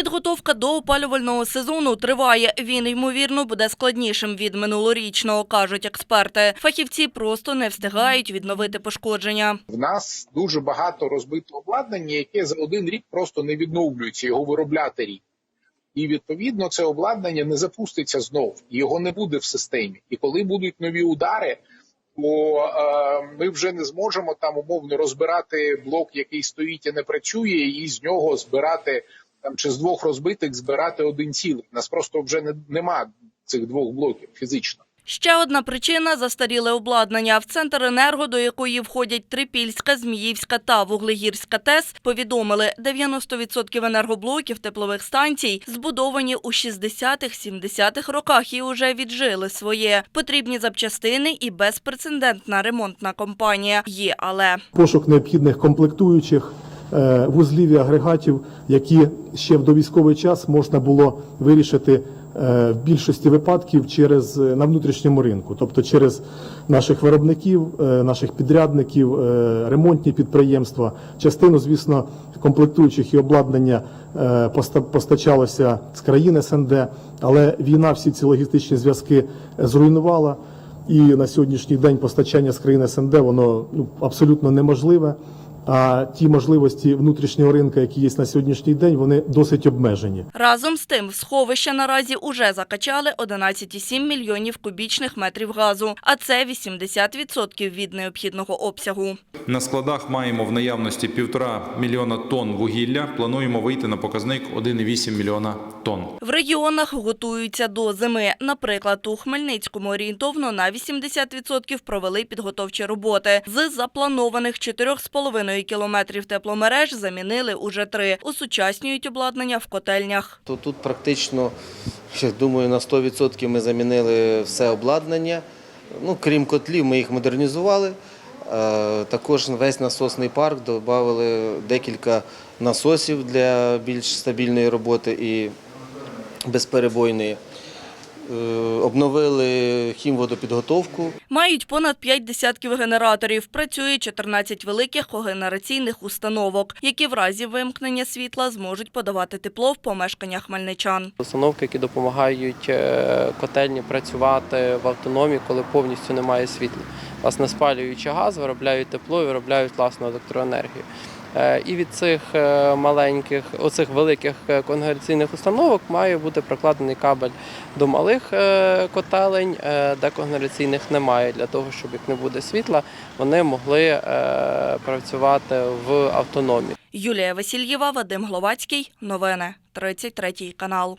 Підготовка до опалювального сезону триває. Він, ймовірно, буде складнішим від минулорічного, кажуть експерти. Фахівці просто не встигають відновити пошкодження. В нас дуже багато розбитого обладнання, яке за один рік просто не відновлюється, його виробляти рік. І відповідно це обладнання не запуститься знов, його не буде в системі. І коли будуть нові удари, то е, ми вже не зможемо там умовно розбирати блок, який стоїть і не працює, і з нього збирати там чи з двох розбитих збирати один цілий. Нас просто вже не нема цих двох блоків фізично. Ще одна причина – застаріле обладнання. В Центр енерго, до якої входять Трипільська, Зміївська та Вуглегірська ТЕС, повідомили, 90% енергоблоків теплових станцій збудовані у 60-70-х роках і уже віджили своє. Потрібні запчастини і безпрецедентна ремонтна компанія. Є, але... пошук необхідних комплектуючих вузлів і агрегатів, які ще в довійськовий час можна було вирішити е, в більшості випадків через е, на внутрішньому ринку, тобто через наших виробників, е, наших підрядників, е, ремонтні підприємства. Частину, звісно, комплектуючих і обладнання е, постачалося з країн СНД, але війна всі ці логістичні зв'язки зруйнувала. І на сьогоднішній день постачання з країн СНД воно ну, абсолютно неможливе. А ті можливості внутрішнього ринку, які є на сьогоднішній день, вони досить обмежені. Разом з тим, в сховища наразі уже закачали 11,7 мільйонів кубічних метрів газу, а це 80% від необхідного обсягу. На складах маємо в наявності півтора мільйона тонн вугілля. Плануємо вийти на показник 1,8 мільйона тонн. В регіонах готуються до зими. Наприклад, у Хмельницькому орієнтовно на 80% провели підготовчі роботи. З запланованих 4,5 кілометрів тепломереж замінили уже три. Усучаснюють обладнання в котельнях. То тут практично, я думаю, на 100% ми замінили все обладнання. Ну, крім котлів, ми їх модернізували. Е, Також весь насосний парк додали декілька насосів для більш стабільної роботи і безперебойної. Е, Обновили хімводопідготовку. Мають понад 5 десятків генераторів. Працює 14 великих когенераційних установок, які в разі вимкнення світла зможуть подавати тепло в помешкання хмельничан. Установки, які допомагають е, котельні працювати в автономії, коли повністю немає світла. Власне, спалюючи газ, виробляють тепло виробляють власну електроенергію. Е, І від цих е, маленьких, оцих великих е, конгрегаційних установок має бути прокладений кабель до малих котелень, де конгрегаційних немає, для того, щоб як не буде світла, вони могли працювати в автономії. Юлія Васильєва, Вадим Гловацький. Новини. 33 канал.